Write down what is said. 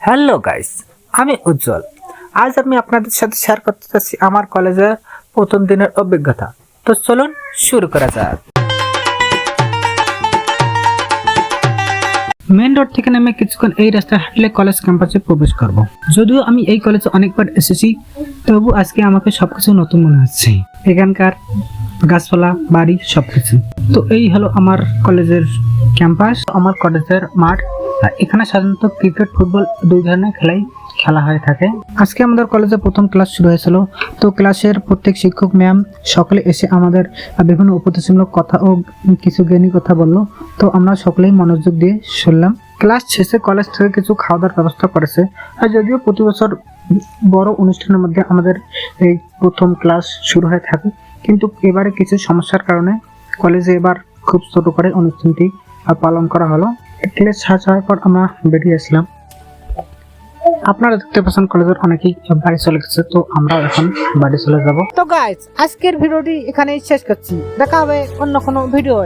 Hello guys, আমি উজ্জ্বল। আজ আমি আপনাদের সাথে শেয়ার করতে চাচ্ছি আমার কলেজের প্রথম দিনের অভিজ্ঞতা। তো চলুন শুরু করা যাক। মেন রোড থেকে নেমে কিছুক্ষণ এই রাস্তায় হাঁটলে কলেজ ক্যাম্পাসে প্রবেশ করব। যদিও আমি এই কলেজে অনেকবার এসেছি, তবু আজকে আমাকে সবকিছু নতুন মনে হচ্ছে। এখানকার গাছপালা, বাড়ি, সবকিছু। তো এই হলো আমার কলেজের ক্যাম্পাস আমার কলেজের মাঠ এখানে সাধারণত ক্রিকেট, ফুটবল দুই ধরনের খেলাই খেলা হয়ে থাকে। আজকে আমাদের কলেজে প্রথম ক্লাস শুরু হয়েছিল। তো ক্লাসের প্রত্যেক শিক্ষক, ম্যাম সকলে এসে আমাদের বিভিন্ন উপদেশমূলক কথা ও কিছু জ্ঞানী কথা বলল। তো আমরা সকলেই মনোযোগ দিয়ে শুনলাম। ক্লাস শেষে কলেজ থেকে কিছু খাওয়া দাওয়ার ব্যবস্থা করেছে। আর যদিও প্রতি বছর বড় অনুষ্ঠানের মধ্যে আমাদের এই প্রথম ক্লাস শুরু হয়ে থাকে, কিন্তু এবারে কিছু সমস্যার কারণে কলেজে এবার খুব ছোট করে অনুষ্ঠানটি পালন করা হলো। ক্লাস শেষ হওয়ার পর আমরা বেরিয়ে আসলাম। আপনারা দেখতে পাচ্ছেন কলেজের অনেকেই বাড়ি চলে গেছে, তো আমরা এখন বাড়ি চলে যাব। তো গাইজ আজকের ভিডিওটি এখানেই শেষ করছি। দেখা হবে অন্য কোনো ভিডিও